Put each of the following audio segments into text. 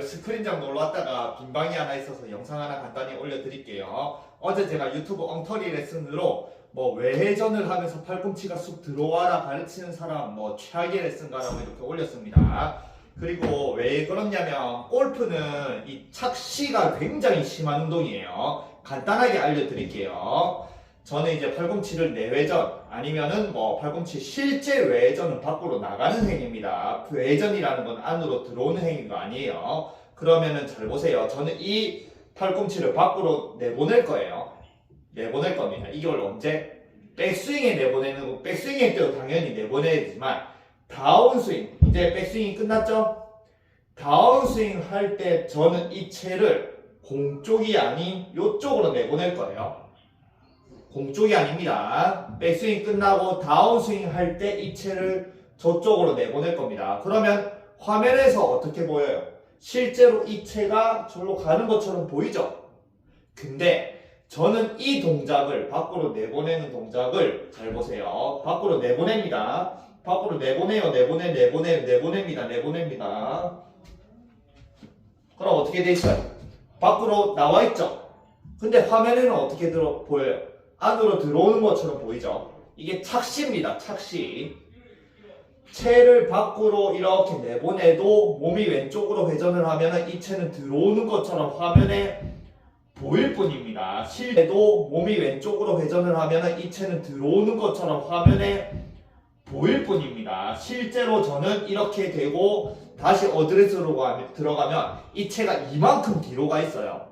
스크린장 놀러 왔다가 빈 방이 하나 있어서 영상 하나 간단히 올려드릴게요. 어제 제가 유튜브 엉터리 레슨으로 뭐 외회전을 하면서 팔꿈치가 쑥 들어와라 가르치는 사람 뭐 최악의 레슨가라고 이렇게 올렸습니다. 그리고 왜 그러냐면 골프는 이 착시가 굉장히 심한 운동이에요. 간단하게 알려드릴게요. 저는 이제 팔꿈치를 내외전 아니면은 뭐 팔꿈치 실제 외전은 밖으로 나가는 행위입니다. 그 외전이라는 건 안으로 들어오는 행위가 아니에요. 그러면은 잘 보세요. 저는 이 팔꿈치를 밖으로 내보낼 거예요. 내보낼 겁니다. 이걸 언제? 백스윙에 내보내는 거, 백스윙일 때도 당연히 내보내야 되지만 다운스윙, 이제 백스윙이 끝났죠? 다운스윙 할 때 저는 이 채를 공 쪽이 아닌 이쪽으로 내보낼 거예요. 공 쪽이 아닙니다. 백스윙 끝나고 다운스윙 할때이 채를 저쪽으로 내보낼 겁니다. 그러면 화면에서 어떻게 보여요? 실제로 이 채가 절로 가는 것처럼 보이죠? 근데 저는 이 동작을 밖으로 내보내는 동작을 잘 보세요. 밖으로 내보냅니다. 밖으로 내보내요. 내보내, 내보내, 내보냅니다. 내보냅니다. 그럼 어떻게 돼 있어요? 밖으로 나와 있죠? 근데 화면에는 어떻게 들어 보여요? 안으로 들어오는 것처럼 보이죠? 이게 착시입니다. 착시. 채를 밖으로 이렇게 내보내도 몸이 왼쪽으로 회전을 하면 이 채는 들어오는 것처럼 화면에 보일 뿐입니다. 실내도 몸이 왼쪽으로 회전을 하면 이 채는 들어오는 것처럼 화면에 보일 뿐입니다. 실제로 저는 이렇게 되고 다시 어드레스로 가- 들어가면 이 채가 이만큼 뒤로 가 있어요.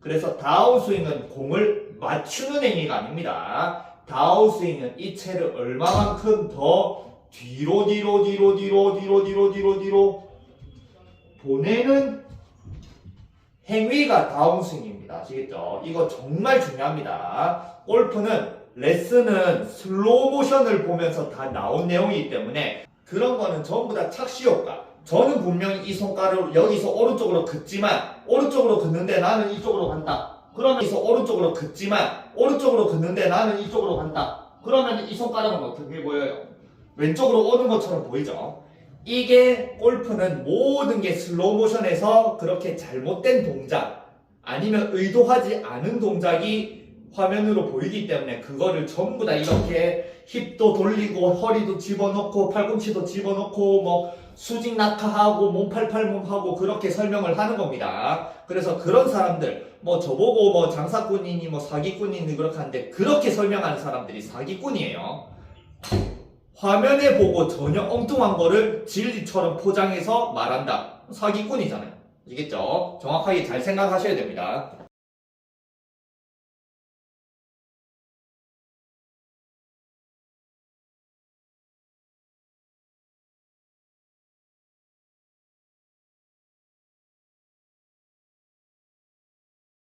그래서 다운스윙은 공을 맞추는 행위가 아닙니다. 다운스윙은 이 채를 얼마만큼 더 뒤로 뒤로 뒤로 뒤로 뒤로 뒤로 뒤로 뒤로 보내는 행위가 다운스윙입니다. 아시겠죠? 이거 정말 중요합니다. 골프는 레슨은 슬로우 모션을 보면서 다 나온 내용이기 때문에 그런 거는 전부 다 착시 효과. 저는 분명히 이 손가락을 여기서 오른쪽으로 긋지만 오른쪽으로 긋는데 나는 이쪽으로 간다. 그러면 여기서 오른쪽으로 긋지만 오른쪽으로 긋는데 나는 이쪽으로 간다. 그러면 이 손가락은 어떻게 보여요? 왼쪽으로 오는 것처럼 보이죠? 이게 골프는 모든 게 슬로우 모션에서 그렇게 잘못된 동작 아니면 의도하지 않은 동작이 화면으로 보이기 때문에 그거를 전부 다 이렇게 힙도 돌리고 허리도 집어넣고 팔꿈치도 집어넣고 뭐 수직 낙하하고 몸팔팔몸하고 그렇게 설명을 하는 겁니다. 그래서 그런 사람들 뭐 저보고 뭐 장사꾼이니 뭐 사기꾼이니 그렇게 하는데 그렇게 설명하는 사람들이 사기꾼이에요. 화면에 보고 전혀 엉뚱한 거를 진리처럼 포장해서 말한다. 사기꾼이잖아요. 아시겠죠? 정확하게 잘 생각하셔야 됩니다.